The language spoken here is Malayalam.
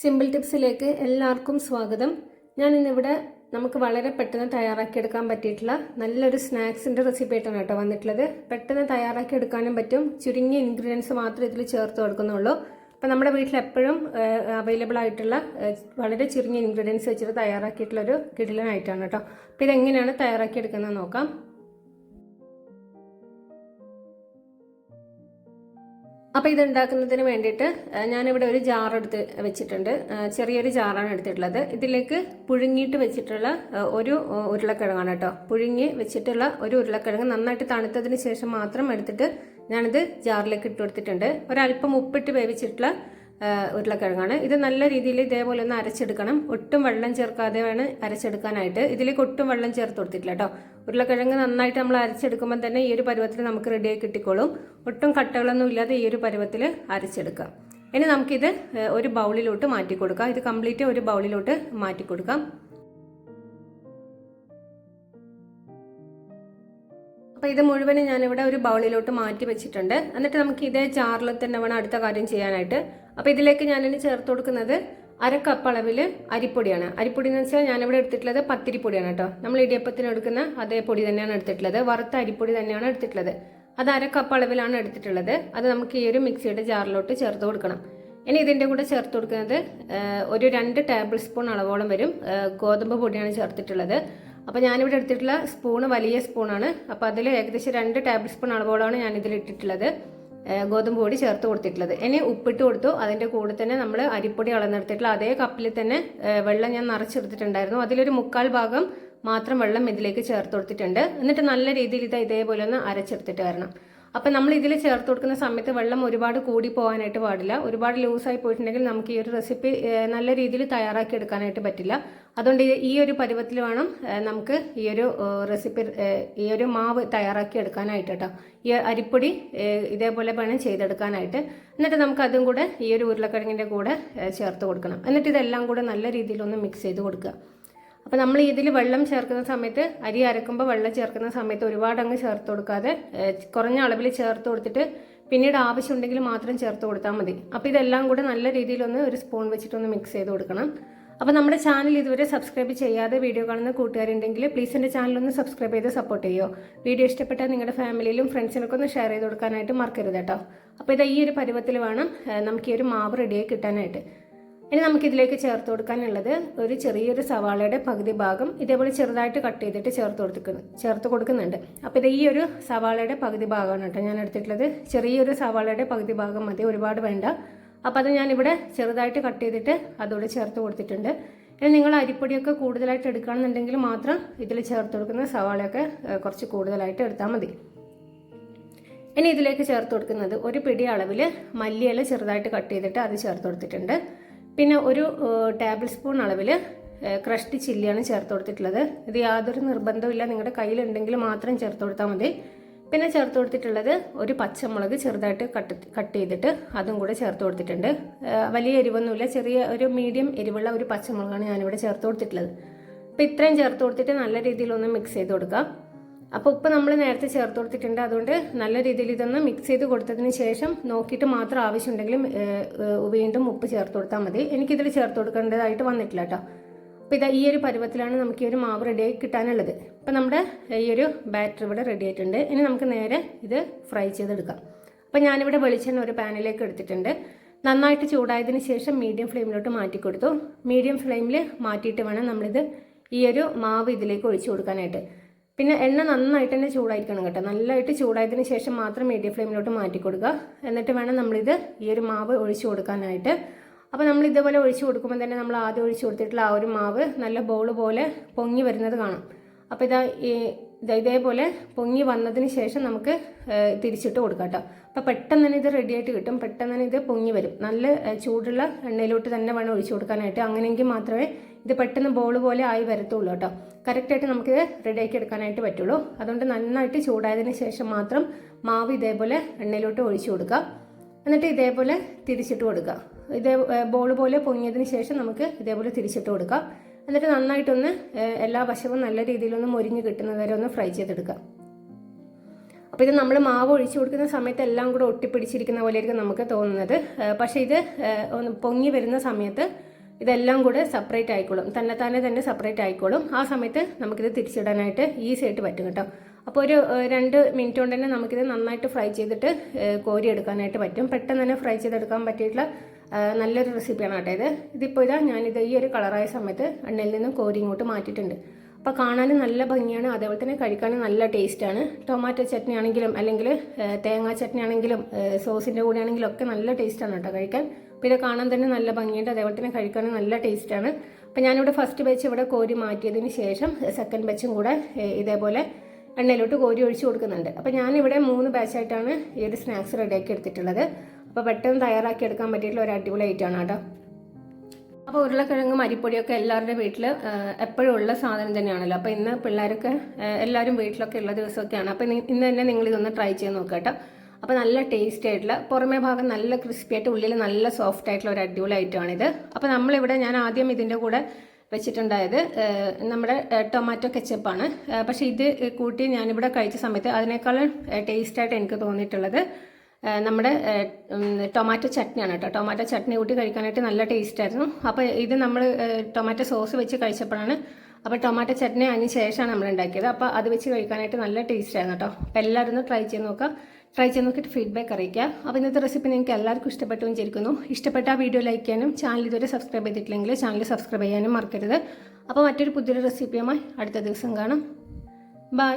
സിമ്പിൾ ടിപ്സിലേക്ക് എല്ലാവർക്കും സ്വാഗതം. ഞാൻ ഇന്നിവിടെ നമുക്ക് വളരെ പെട്ടെന്ന് തയ്യാറാക്കിയെടുക്കാൻ പറ്റിയിട്ടുള്ള നല്ലൊരു സ്നാക്സിന്റെ റെസിപ്പി ആയിട്ടാണ് കേട്ടോ വന്നിട്ടുള്ളത്. പെട്ടെന്ന് തയ്യാറാക്കി എടുക്കാനും പറ്റും. ചുരുങ്ങിയ ഇൻഗ്രീഡിയൻസ് മാത്രമേ ഇതിൽ ചേർത്ത് കൊടുക്കുന്നുള്ളൂ. അപ്പോൾ നമ്മുടെ വീട്ടിൽ എപ്പോഴും അവൈലബിൾ ആയിട്ടുള്ള വളരെ ചുരുങ്ങിയ ഇൻഗ്രീഡിയൻസ് വെച്ചിട്ട് തയ്യാറാക്കിയിട്ടുള്ളൊരു കിടിലനായിട്ടാണ് കേട്ടോ. അപ്പോൾ ഇതെങ്ങനെയാണ് തയ്യാറാക്കിയെടുക്കുന്നത് നോക്കാം. അപ്പോൾ ഇത് ഉണ്ടാക്കുന്നതിന് വേണ്ടിയിട്ട് ഞാനിവിടെ ഒരു ജാർ എടുത്ത് വെച്ചിട്ടുണ്ട്. ചെറിയൊരു ജാറാണ് എടുത്തിട്ടുള്ളത്. ഇതിലേക്ക് പുഴുങ്ങിയിട്ട് വെച്ചിട്ടുള്ള ഒരു ഉരുളക്കിഴങ്ങാണ് കേട്ടോ. പുഴുങ്ങി വെച്ചിട്ടുള്ള ഒരു ഉരുളക്കിഴങ്ങ് നന്നായിട്ട് തണുത്തതിന് ശേഷം മാത്രം എടുത്തിട്ട് ഞാനിത് ജാറിലേക്ക് ഇട്ട് കൊടുത്തിട്ടുണ്ട്. ഒരല്പം ഉപ്പിട്ട് വേവിച്ചിട്ടുള്ള ഉരുളക്കിഴങ്ങാണ്. ഇത് നല്ല രീതിയിൽ ഇതേപോലെ ഒന്ന് അരച്ചെടുക്കണം. ഒട്ടും വെള്ളം ചേർക്കാതെ വേണം അരച്ചെടുക്കാനായിട്ട്. ഇതിലേക്ക് ഒട്ടും വെള്ളം ചേർത്ത് കൊടുത്തിട്ടില്ല കേട്ടോ. ഉരുളക്കിഴങ്ങ് നന്നായിട്ട് നമ്മൾ അരച്ചെടുക്കുമ്പോൾ തന്നെ ഈ ഒരു പരുവത്തിൽ നമുക്ക് റെഡിയായി കിട്ടിക്കോളും. ഒട്ടും കട്ടകളൊന്നും ഇല്ലാതെ ഈ ഒരു പരുവത്തിൽ അരച്ചെടുക്കാം ഇനി നമുക്കിത് ഒരു ബൗളിലോട്ട് മാറ്റി കൊടുക്കാം ഇത് കംപ്ലീറ്റ് ഒരു ബൗളിലോട്ട് മാറ്റി കൊടുക്കാം അപ്പോൾ ഇത് മുഴുവനും ഞാനിവിടെ ഒരു ബൗളിലോട്ട് മാറ്റി വെച്ചിട്ടുണ്ട്. എന്നിട്ട് നമുക്ക് ഇതേ ജാറിൽ തന്നെ വേണം അടുത്ത കാര്യം ചെയ്യാനായിട്ട്. അപ്പോൾ ഇതിലേക്ക് ഞാനിനി ചേർത്ത് കൊടുക്കുന്നത് അര കപ്പ് അളവിൽ അരിപ്പൊടിയാണ്. അരിപ്പൊടി എന്ന് വെച്ചാൽ ഞാനിവിടെ എടുത്തിട്ടുള്ളത് പത്തിരിപ്പൊടിയാണ് കേട്ടോ. നമ്മൾ ഇടിയപ്പത്തിന് എടുക്കുന്ന അതേ പൊടി തന്നെയാണ് എടുത്തിട്ടുള്ളത്. വറുത്ത അരിപ്പൊടി തന്നെയാണ് എടുത്തിട്ടുള്ളത്. അത് അര കപ്പ് അളവിലാണ് എടുത്തിട്ടുള്ളത്. അത് നമുക്ക് ഈ ഒരു മിക്സിയുടെ ജാറിലോട്ട് ചേർത്ത് കൊടുക്കണം. ഇനി ഇതിന്റെ കൂടെ ചേർത്ത് കൊടുക്കുന്നത് ഒരു രണ്ട് ടേബിൾ സ്പൂൺ അളവോളം വരും ഗോതമ്പ് പൊടിയാണ് ചേർത്തിട്ടുള്ളത്. അപ്പോൾ ഞാനിവിടെ എടുത്തിട്ടുള്ള സ്പൂണ് വലിയ സ്പൂണാണ് അപ്പോൾ അതിൽ ഏകദേശം രണ്ട് ടേബിൾ സ്പൂൺ അളവോളാണ് ഞാൻ ഇതിൽ ഇട്ടിട്ടുള്ളത് ഗോതമ്പ് പൊടി ചേർത്ത് കൊടുത്തിട്ടുള്ളത്. ഇനി ഉപ്പിട്ട് കൊടുത്തു. അതിന്റെ കൂടെ തന്നെ നമ്മൾ അരിപ്പൊടി അളന്നെടുത്തിട്ടുള്ള അതേ കപ്പിൽ തന്നെ വെള്ളം ഞാൻ നിറച്ചെടുത്തിട്ടുണ്ടായിരുന്നു. അതിലൊരു മുക്കാൽ ഭാഗം മാത്രം വെള്ളം ഇതിലേക്ക് ചേർത്ത് കൊടുത്തിട്ടുണ്ട്. എന്നിട്ട് നല്ല രീതിയിൽ ഇത് ഇതേപോലെ ഒന്ന് അരച്ചെടുത്തിട്ട് വരണം. അപ്പം നമ്മൾ ഇതിൽ ചേർത്ത് കൊടുക്കുന്ന സമയത്ത് വെള്ളം ഒരുപാട് കൂടി പോകാനായിട്ട് പാടില്ല. ഒരുപാട് ലൂസായി പോയിട്ടുണ്ടെങ്കിൽ നമുക്ക് ഈ ഒരു റെസിപ്പി നല്ല രീതിയിൽ തയ്യാറാക്കി എടുക്കാനായിട്ട് പറ്റില്ല. അതുകൊണ്ട് ഈ- ഒരു പരുവത്തിൽ വേണം നമുക്ക് ഈ ഒരു റെസിപ്പി ഈ ഒരു മാവ് തയ്യാറാക്കി എടുക്കാനായിട്ട് കേട്ടോ ഈ അരിപ്പൊടി ഇതേപോലെ വേണം ചെയ്തെടുക്കാനായിട്ട്. എന്നിട്ട് നമുക്ക് അതും കൂടെ ഈ ഒരു ഉരുളക്കിഴങ്ങിന്റെ കൂടെ ചേർത്ത് കൊടുക്കണം. എന്നിട്ട് ഇതെല്ലാം കൂടെ നല്ല രീതിയിലൊന്ന് മിക്സ് ചെയ്ത് കൊടുക്കുക. അപ്പോൾ നമ്മൾ ഇതിൽ വെള്ളം ചേർക്കുന്ന സമയത്ത് അരി അരക്കുമ്പോൾ വെള്ളം ചേർക്കുന്ന സമയത്ത് ഒരുപാട് അങ്ങ് ചേർത്ത് കൊടുക്കാതെ കുറഞ്ഞ അളവിൽ ചേർത്ത് കൊടുത്തിട്ട് പിന്നീട് ആവശ്യമുണ്ടെങ്കിൽ മാത്രം ചേർത്ത് കൊടുത്താൽ മതി. അപ്പോൾ ഇതെല്ലാം കൂടെ നല്ല രീതിയിലൊന്ന് ഒരു സ്പൂൺ വെച്ചിട്ടൊന്ന് മിക്സ് ചെയ്ത് കൊടുക്കണം. അപ്പോൾ നമ്മുടെ ചാനൽ ഇതുവരെ സബ്സ്ക്രൈബ് ചെയ്യാതെ വീഡിയോ കാണുന്ന കൂട്ടുകാരുണ്ടെങ്കിൽ പ്ലീസ് എന്റെ ചാനലൊന്ന് സബ്സ്ക്രൈബ് ചെയ്ത് സപ്പോർട്ട് ചെയ്യുമോ വീഡിയോ ഇഷ്ടപ്പെട്ടാൽ നിങ്ങളുടെ ഫാമിലിയിലും ഫ്രണ്ട്സിനൊക്കെ ഒന്ന് ഷെയർ ചെയ്ത് കൊടുക്കാനായിട്ട് മറക്കരുത് കേട്ടോ. അപ്പോൾ ഇത് ഈ ഒരു പരുവത്തിൽ വേണം നമുക്ക് ഈ ഒരു മാവ് റെഡിയായി കിട്ടാനായിട്ട്. ഇനി നമുക്കിതിലേക്ക് ചേർത്ത് കൊടുക്കാനുള്ളത് ഒരു ചെറിയൊരു സവാളയുടെ പകുതി ഭാഗം ഇതേപോലെ ചെറുതായിട്ട് കട്ട് ചെയ്തിട്ട് ചേർത്ത് കൊടുക്കുന്നു ചേർത്ത് കൊടുക്കുന്നുണ്ട്. അപ്പോൾ ഇത് ഈ ഒരു സവാളയുടെ പകുതി ഭാഗമാണ് കേട്ടോ ഞാൻ എടുത്തിട്ടുള്ളത്. ചെറിയൊരു സവാളയുടെ പകുതി ഭാഗം മതി ഒരുപാട് വേണ്ട. അപ്പോൾ അത് ഞാനിവിടെ ചെറുതായിട്ട് കട്ട് ചെയ്തിട്ട് അതോടെ ചേർത്ത് കൊടുത്തിട്ടുണ്ട്. ഇനി നിങ്ങൾ അരിപ്പൊടിയൊക്കെ കൂടുതലായിട്ട് എടുക്കുകയാണെന്നുണ്ടെങ്കിൽ മാത്രം ഇതിൽ ചേർത്ത് കൊടുക്കുന്ന സവാളയൊക്കെ കുറച്ച് കൂടുതലായിട്ട് എടുത്താൽ മതി. ഇനി ഇതിലേക്ക് ചേർത്ത് കൊടുക്കുന്നത് ഒരു പിടി അളവിൽ മല്ലിയില ചെറുതായിട്ട് കട്ട് ചെയ്തിട്ട് അത് ചേർത്ത് കൊടുത്തിട്ടുണ്ട്. പിന്നെ ഒരു ടേബിൾ സ്പൂൺ അളവിൽ ക്രഷ്ഡ് ചില്ലിയാണ് ചേർത്ത് കൊടുത്തിട്ടുള്ളത്. ഇത് യാതൊരു നിർബന്ധമില്ല നിങ്ങളുടെ കയ്യിലുണ്ടെങ്കിൽ മാത്രം ചേർത്ത് കൊടുത്താൽ മതി. പിന്നെ ചേർത്ത് കൊടുത്തിട്ടുള്ളത് ഒരു പച്ചമുളക് ചെറുതായിട്ട് കട്ട് കട്ട് ചെയ്തിട്ട് അതും കൂടെ ചേർത്ത് കൊടുത്തിട്ടുണ്ട്. വലിയ എരിവൊന്നുമില്ല. ചെറിയ ഒരു മീഡിയം എരിവുള്ള ഒരു പച്ചമുളകാണ് ഞാനിവിടെ ചേർത്ത് കൊടുത്തിട്ടുള്ളത്. അപ്പോൾ ഇത്രയും ചേർത്ത് കൊടുത്തിട്ട് നല്ല രീതിയിലൊന്ന് മിക്സ് ചെയ്ത് കൊടുക്കാം. അപ്പോൾ ഉപ്പ് നമ്മൾ നേരത്തെ ചേർത്ത് കൊടുത്തിട്ടുണ്ട് അതുകൊണ്ട് നല്ല രീതിയിൽ ഇതൊന്ന് മിക്സ് ചെയ്ത് കൊടുത്തതിന് ശേഷം നോക്കിയിട്ട് മാത്രം ഏഹ്, വീണ്ടും ഉപ്പ് ചേർത്ത് കൊടുത്താൽ മതി. എനിക്കിതിൽ ചേർത്ത് കൊടുക്കേണ്ടതായിട്ട് വന്നിട്ടില്ല കേട്ടോ അപ്പോൾ ഇതാ ഈ ഒരു പരുവത്തിലാണ് നമുക്ക് ഈ ഒരു മാവ് റെഡിയായി കിട്ടാനുള്ളത്. അപ്പോൾ നമ്മുടെ ഈ ഒരു ബാറ്റർ ഇവിടെ റെഡി ആയിട്ടുണ്ട്. ഇനി നമുക്ക് നേരെ ഇത് ഫ്രൈ ചെയ്തെടുക്കാം. അപ്പോൾ ഞാനിവിടെ വെളിച്ചെണ്ണ ഒരു പാനിലേക്ക് എടുത്തിട്ടുണ്ട്. നന്നായിട്ട് ചൂടായതിന് ശേഷം മീഡിയം ഫ്ലെയിമിലോട്ട് മാറ്റി കൊടുത്തു. മീഡിയം ഫ്ലെയിമിൽ മാറ്റിയിട്ട് വേണം നമ്മളിത് ഈ ഒരു മാവ് ഇതിലേക്ക് ഒഴിച്ചു കൊടുക്കാനായിട്ട്. പിന്നെ എണ്ണ നന്നായിട്ട് തന്നെ ചൂടായിരിക്കണം കേട്ടോ. നല്ലതായിട്ട് ചൂടായതിനു ശേഷം മാത്രം മീഡിയം ഫ്ലെയിമിലോട്ട് മാറ്റി കൊടുക്കുക. എന്നിട്ട് വേണം നമ്മളിത് ഈ ഒരു മാവ് ഒഴിച്ചു കൊടുക്കാനായിട്ട്. അപ്പോൾ നമ്മൾ ഇതേപോലെ ഒഴിച്ചു കൊടുക്കുമ്പോൾ തന്നെ നമ്മൾ ആദ്യം ഒഴിച്ചു കൊടുത്തിട്ടുള്ള ആ ഒരു മാവ് നല്ല ബോൾ പോലെ പൊങ്ങി വരുന്നത് കാണാം. അപ്പോൾ ഇതാ ഈ ഇതേപോലെ പൊങ്ങി വന്നതിന് ശേഷം നമുക്ക് തിരിച്ചിട്ട് കൊടുക്കാം കേട്ടോ. അപ്പോൾ പെട്ടെന്ന് തന്നെ ഇത് റെഡിയായിട്ട് കിട്ടും. പെട്ടെന്ന് തന്നെ ഇത് പൊങ്ങി വരും. നല്ല ചൂടുള്ള എണ്ണയിലോട്ട് തന്നെ വേണം ഒഴിച്ചു കൊടുക്കാനായിട്ട്. അങ്ങനെയെങ്കിൽ മാത്രമേ ഇത് പെട്ടെന്ന് ബോൾ പോലെ ആയി വരത്തുള്ളൂ കേട്ടോ. കറക്റ്റായിട്ട് നമുക്ക് റെഡിയാക്കി എടുക്കാനായിട്ട് പറ്റുള്ളൂ. അതുകൊണ്ട് നന്നായിട്ട് ചൂടായതിന് ശേഷം മാത്രം മാവ് ഇതേപോലെ എണ്ണയിലോട്ട് ഒഴിച്ചു കൊടുക്കുക. എന്നിട്ട് ഇതേപോലെ തിരിച്ചിട്ട് കൊടുക്കുക. ഇതേ ബോൾ പോലെ പൊങ്ങിയതിന് ശേഷം നമുക്ക് ഇതേപോലെ തിരിച്ചിട്ട് കൊടുക്കാം. എന്നിട്ട് നന്നായിട്ടൊന്ന് എല്ലാ വശവും നല്ല രീതിയിലൊന്ന് മൊരിഞ്ഞ് കിട്ടുന്നത് വരെ ഒന്ന് ഫ്രൈ ചെയ്തെടുക്കുക അപ്പോൾ ഇത് നമ്മൾ മാവ് ഒഴിച്ചു കൊടുക്കുന്ന സമയത്ത് എല്ലാം കൂടെ ഒട്ടിപ്പിടിച്ചിരിക്കുന്ന പോലെയായിരിക്കും നമുക്ക് തോന്നുന്നത്. പക്ഷേ ഇത് പൊങ്ങി വരുന്ന സമയത്ത് ഇതെല്ലാം കൂടെ സെപ്പറേറ്റ് ആയിക്കോളും. തന്നെ തന്നെ തന്നെ സെപ്പറേറ്റ് ആയിക്കോളും. ആ സമയത്ത് നമുക്കിത് തിരിച്ചിടാനായിട്ട് ഈസി ആയിട്ട് പറ്റും കേട്ടോ. അപ്പോൾ ഒരു രണ്ട് മിനിറ്റ് കൊണ്ട് തന്നെ നമുക്കിത് നന്നായിട്ട് ഫ്രൈ ചെയ്തിട്ട് കോരി എടുക്കാനായിട്ട് പറ്റും. പെട്ടെന്ന് തന്നെ ഫ്രൈ ചെയ്തെടുക്കാൻ പറ്റിയിട്ടുള്ള നല്ലൊരു റെസിപ്പിയാണ് കേട്ടോ ഇത്. ഇതിപ്പോൾ ഇതാ ഞാനിത് ഈ ഒരു കളറായ സമയത്ത് എണ്ണയിൽ നിന്ന് കോരി ഇങ്ങോട്ട് മാറ്റിയിട്ടുണ്ട്. അപ്പോൾ കാണാനും നല്ല ഭംഗിയാണ് അതേപോലെ തന്നെ കഴിക്കാനും നല്ല ടേസ്റ്റാണ് ടൊമാറ്റോ ചട്നി ആണെങ്കിലും അല്ലെങ്കിൽ തേങ്ങാ ചട്നി ആണെങ്കിലും സോസിന്റെ കൂടെ ആണെങ്കിലും ഒക്കെ നല്ല ടേസ്റ്റാണ് കേട്ടോ കഴിക്കാൻ. ഇത് കാണാൻ തന്നെ നല്ല ഭംഗിയുണ്ട് അതേപോലെ തന്നെ കഴിക്കാനും നല്ല ടേസ്റ്റാണ് അപ്പോൾ ഞാനിവിടെ ഫസ്റ്റ് ബാച്ച് ഇവിടെ കോരി മാറ്റിയതിന് ശേഷം സെക്കൻഡ് ബാച്ചും കൂടെ ഇതേപോലെ എണ്ണയിലോട്ട് കോരി ഒഴിച്ചു കൊടുക്കുന്നുണ്ട്. അപ്പോൾ ഞാനിവിടെ മൂന്ന് ബാച്ചായിട്ടാണ് ഈ ഒരു സ്നാക്സ് റെഡിയാക്കി എടുത്തിട്ടുള്ളത്. അപ്പോൾ പെട്ടെന്ന് തയ്യാറാക്കി എടുക്കാൻ പറ്റിയിട്ടുള്ള ഒരു അടിപൊളി ഐറ്റം ആണ് കേട്ടോ. അപ്പോൾ ഉരുളക്കിഴങ്ങും അരിപ്പൊടിയൊക്കെ എല്ലാവരുടെ വീട്ടിൽ എപ്പോഴും ഉള്ള സാധനം തന്നെയാണല്ലോ. അപ്പോൾ ഇന്ന് പിള്ളേരൊക്കെ എല്ലാവരും വീട്ടിലൊക്കെ ഉള്ള ദിവസമൊക്കെയാണ്. അപ്പോൾ ഇന്ന് തന്നെ നിങ്ങൾ ഇതൊന്ന് ട്രൈ ചെയ്ത് നോക്കുക കേട്ടോ. അപ്പോൾ നല്ല ടേസ്റ്റ് ആയിട്ടുള്ള പുറമേ ഭാഗം നല്ല ക്രിസ്പി ആയിട്ട് ഉള്ളിൽ നല്ല സോഫ്റ്റ് ആയിട്ടുള്ള ഒരു അടിപൊളി ഐറ്റമാണിത് അപ്പോൾ നമ്മളിവിടെ ഞാൻ ആദ്യം ഇതിന്റെ കൂടെ വെച്ചിട്ടുണ്ടായത് നമ്മുടെ ടൊമാറ്റോ കെച്ചപ്പാണ് പക്ഷേ ഇത് കൂട്ടി ഞാനിവിടെ കഴിച്ച സമയത്ത് അതിനേക്കാളും ടേസ്റ്റായിട്ട് എനിക്ക് തോന്നിയിട്ടുള്ളത് നമ്മുടെ ടൊമാറ്റോ ചട്നിയാണ് കേട്ടോ. ടൊമാറ്റോ ചട്നി കൂട്ടി കഴിക്കാനായിട്ട് നല്ല ടേസ്റ്റ് ആയിരുന്നു. അപ്പോൾ ഇത് നമ്മൾ ടൊമാറ്റോ സോസ് വെച്ച് കഴിച്ചപ്പോഴാണ് അപ്പോൾ ടൊമാറ്റോ ചട്നി അതിന് ശേഷമാണ് നമ്മൾ ഉണ്ടാക്കിയത്. അപ്പോൾ അത് വെച്ച് കഴിക്കാനായിട്ട് നല്ല ടേസ്റ്റ് ആയിരുന്നു കേട്ടോ. അപ്പോൾ എല്ലാവരും ഒന്ന് ട്രൈ ചെയ്ത് നോക്കുക. ട്രൈ ചെയ്ത് നോക്കിയിട്ട് ഫീഡ്ബാക്ക് അറിയിക്കുക. അപ്പോൾ ഇന്നത്തെ റെസിപ്പി നിങ്ങൾക്ക് എല്ലാവർക്കും ഇഷ്ടപ്പെട്ടു വിചാരിക്കുന്നു. ഇഷ്ടപ്പെട്ട ആ വീഡിയോ ലൈക്ക് ചെയ്യാനും ചാനൽ ഇതുവരെ സബ്സ്ക്രൈബ് ചെയ്തിട്ടില്ലെങ്കിൽ ചാനൽ സബ്സ്ക്രൈബ് ചെയ്യാനും മറക്കരുത്. അപ്പോൾ മറ്റൊരു പുതിയൊരു റെസിപ്പിയുമായി അടുത്ത ദിവസം കാണാം. ബൈ